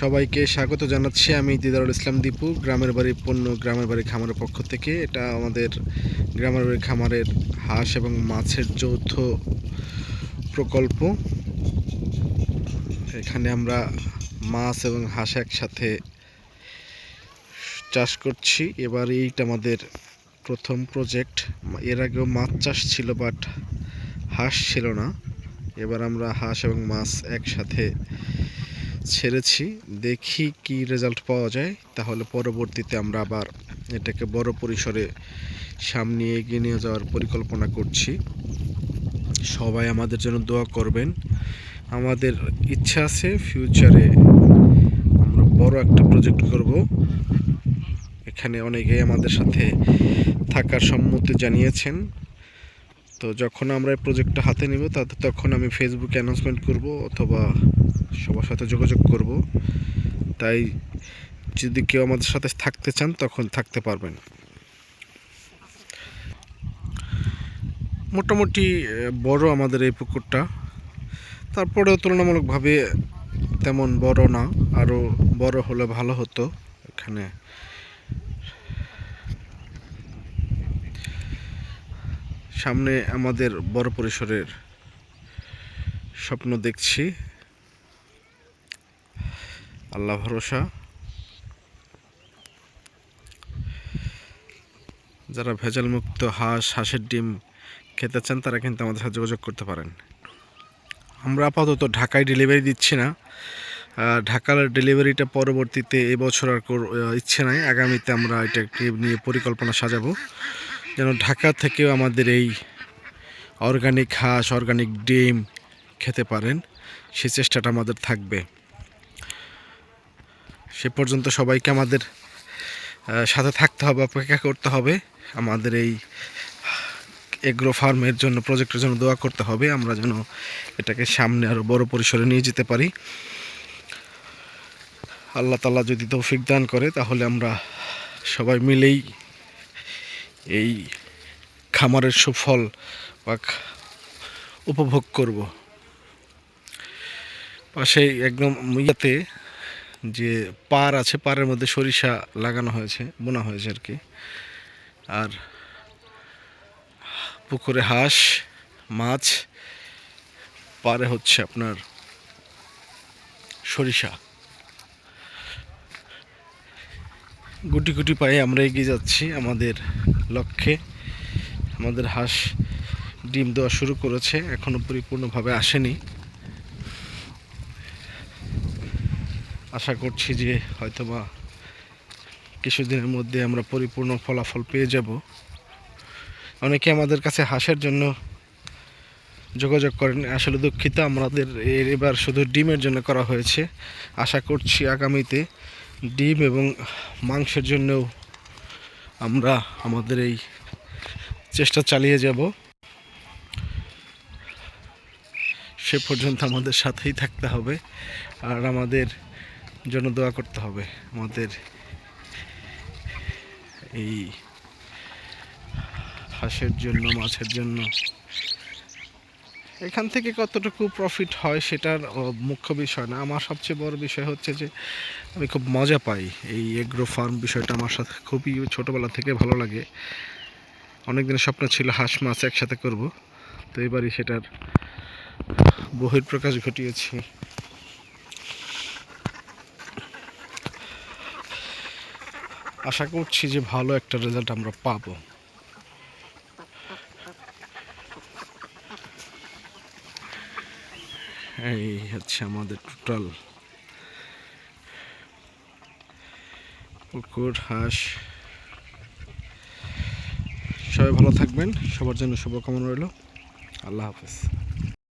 সবাইকে স্বাগত জানাচ্ছি আমি দিদারুল ইসলাম দীপু, গ্রামের বাড়ি পণ্য, গ্রামের বাড়ি খামারের পক্ষ থেকে। এটা আমাদের গ্রামের বাড়ি খামারের হাঁস এবং মাছের যৌথ প্রকল্প। এখানে আমরা মাছ এবং হাঁস একসাথে চাষ করছি। এবার এইটা আমাদের প্রথম প্রজেক্ট এর আগেও মাছ চাষ ছিল বাট হাঁস ছিল না। এবার আমরা হাঁস এবং মাছ একসাথে ছেড়েছি, দেখি কি রেজাল্ট পাওয়া যায়। তাহলে পরবর্তীতে আমরা আবার এটাকে বড় পরিসরে সামনে এগিয়ে নিয়ে যাওয়ার পরিকল্পনা করছি। সবাই আমাদের জন্য দোয়া করবেন। আমাদের ইচ্ছা আছে ফিউচারে আমরা বড় একটা প্রজেক্ট করব। এখানে অনেকেই আমাদের সাথে থাকার সম্মতি জানিয়েছেন। তো যখন আমরা এই প্রজেক্টটা হাতে নিব, তাতে তখন আমি ফেসবুকে অ্যানাউন্সমেন্ট করব অথবা সবার সাথে যোগাযোগ করব। তাই যদি কেউ আমাদের সাথে থাকতে চান, তখন থাকতে পারবেন। মোটামুটি বড় আমাদের এই পুকুরটা। তারপরেও তুলনামূলকভাবে তেমন বড় না আরও বড় হলে ভালো হতো। এখানে সামনে আমাদের বড় পরিসরের স্বপ্ন দেখছি। আল্লাহ ভরসা। যারা ভেজাল মুক্ত হাঁস, হাঁসের ডিম খেতে চান, তারা কিন্তু আমাদের সাথে যোগাযোগ করতে পারেন। আমরা আপাতত ঢাকায় ডেলিভারি দিচ্ছি না। ঢাকার ডেলিভারিটা পরবর্তীতে এবছর আর ইচ্ছে নাই। আগামীতে আমরা এটা নিয়ে পরিকল্পনা সাজাবো। যেন ঢাকা থেকেও আমাদের এই অর্গানিক হাঁস অর্গানিক ডিম খেতে পারেন, সে চেষ্টাটা আমাদের থাকবে। সে পর্যন্ত সবাইকে আমাদের সাথে থাকতে হবে, অপেক্ষা করতে হবে। আমাদের এই এগ্রো ফার্মের জন্য, প্রজেক্টের জন্য দোয়া করতে হবে। আমরা যেন এটাকে সামনে আরও বড় পরিসরে নিয়ে যেতে পারি। আল্লাহ তালা যদি তৌফিক দান করে, তাহলে আমরা সবাই মিলেই এই খামারের সুফল বা উপভোগ করব। পাশে একদম ইয়াতে যে পার আছে পারের মধ্যে সরিষা লাগানো হয়েছে, বোনা হয়েছে আর কি। আর পুকুরে হাঁস, মাছ পারে হচ্ছে আপনার সরিষা। গুটি গুটি পায়ে আমরা এগিয়ে যাচ্ছি আমাদের লক্ষ্যে আমাদের হাঁস ডিম দেওয়া শুরু করেছে, এখনও পরিপূর্ণভাবে আসেনি। আশা করছি যে হয়তোবা কিছুদিনের মধ্যে আমরা পরিপূর্ণ ফলাফল পেয়ে যাব। অনেকে আমাদের কাছে হাঁসের জন্য যোগাযোগ করেন, আসলে দুঃখিত, আমাদের এবার শুধু ডিমের জন্য করা হয়েছে। আশা করছি আগামীতে ডিম এবং মাংসের জন্যও আমরা আমাদের এই চেষ্টা চালিয়ে যাব। সে পর্যন্ত আমাদের সাথেই থাকতে হবে আর আমাদের জন্য দোয়া করতে হবে। আমাদের এই হাঁসের জন্য, মাছের জন্য এখান থেকে কতটুকু প্রফিট হয় সেটার মুখ্য বিষয় না। আমার সবচেয়ে বড় বিষয় হচ্ছে যে, আমি খুব মজা পাই এই এগ্রো ফার্ম বিষয়টা। আমার সাথে খুবই ছোটোবেলা থেকে ভালো লাগে। অনেক দিনের স্বপ্ন ছিল হাঁস মাছ একসাথে করব। তো এবারই সেটার বহির্প্রকাশ ঘটিয়েছি। আশা করছি যে ভালো একটা রেজাল্ট আমরা পাবো। এই হচ্ছে আমাদের টোটাল পুকুর, হাঁস। সবাই ভালো থাকবেন, সবার জন্য শুভকামনা রইল। আল্লাহ হাফেজ।